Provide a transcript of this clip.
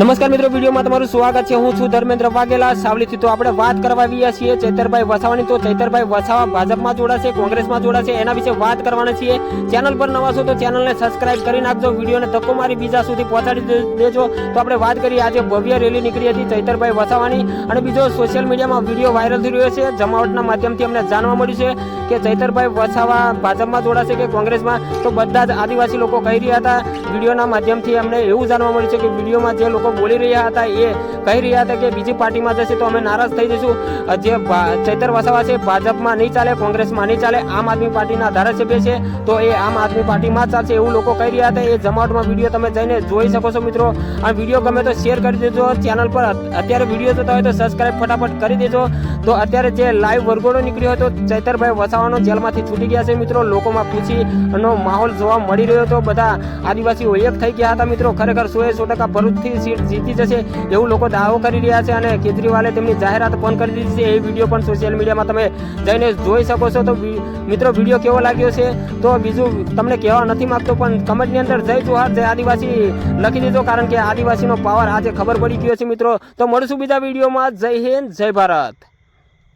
નમસ્કાર મિત્રો, વિડીયોમાં તમારું સ્વાગત છે. હું છું ધર્મેન્દ્ર વાઘેલા. સાવલીથી તો આપણે વાત કરવા આવ્યા છીએ. ચૈતરભાઈ વસાવાની તો ચૈતરભાઈ વસાવા ભાજપમાં જોડાશે, કોંગ્રેસમાં જોડાશે, એના વિશે વાત કરવાના છીએ. ચેનલ પર નવા છો તો ચેનલને સબસ્ક્રાઇબ કરી નાખજો. વિડીયોને ધક્કો મારી બીજા સુધી પહોંચાડી દેજો. તો આપણે વાત કરીએ, આજે ભવ્ય રેલી નીકળી હતી ચૈતરભાઈ વસાવાની. અને બીજો સોશિયલ મીડિયામાં વીડિયો વાયરલ થઈ રહ્યો છે. જમાવટના માધ્યમથી અમને જાણવા મળ્યું છે કે ચૈતરભાઈ વસાવા ભાજપમાં જોડાશે કે કોંગ્રેસમાં. તો બધા જ આદિવાસી લોકો કહી રહ્યા હતા. વિડીયોના માધ્યમથી અમને એવું જાણવા મળ્યું છે કે વિડીયોમાં જે લોકો બોલી રહ્યા હતા, એ કહી રહ્યા હતા કે બીજી પાર્ટીમાં જશે તો અમે નારાજ થઈ જઈશું. જે ચૈતર વસાવા છે, ભાજપમાં નહીં ચાલે, કોંગ્રેસમાં નહીં ચાલે, આમ આદમી પાર્ટીના ધારાસભ્ય છે, તો એ આમ આદમી પાર્ટીમાં ચાલશે એવું લોકો કહી રહ્યા હતા. એ જમાવટમાં વીડિયો તમે જઈને જોઈ શકો છો મિત્રો. આ વીડિયો ગમે તો શેર કરી દેજો. ચેનલ પર અત્યારે વીડિયો જોતા હોય તો સબસ્ક્રાઇબ ફટાફટ કરી દેજો. તો અત્યારે જે લાઈવ વરઘોડો નીકળ્યો હતો, ચૈતરભાઈ વસાવાનો જેલમાંથી છૂટી ગયા છે મિત્રો. લોકોમાં ખુશીનો માહોલ જોવા મળી રહ્યો હતો. બધા આદિવાસીઓ એક થઈ ગયા હતા મિત્રો. ખરેખર સો એ સો ટકા ભરૂચથી સીટ જીતી જશે એવું લોકો દાવો કરી રહ્યા છે અને કેજરીવાલે તેમની જાહેરાત પણ કરી દીધી છે. એ વીડિયો પણ સોશિયલ મીડિયામાં તમે જઈને જોઈ શકો છો. તો મિત્રો, વીડિયો કેવો લાગ્યો છે? તો બીજું તમને કહેવા નથી માગતો, પણ કમેન્ટની અંદર જય જોહાર, જય આદિવાસી લખી દીધો કારણ કે આદિવાસીનો પાવર આજે ખબર પડી ગયો છે મિત્રો. તો મળશું બીજા વિડીયોમાં. જય હિન્દ, જય ભારત.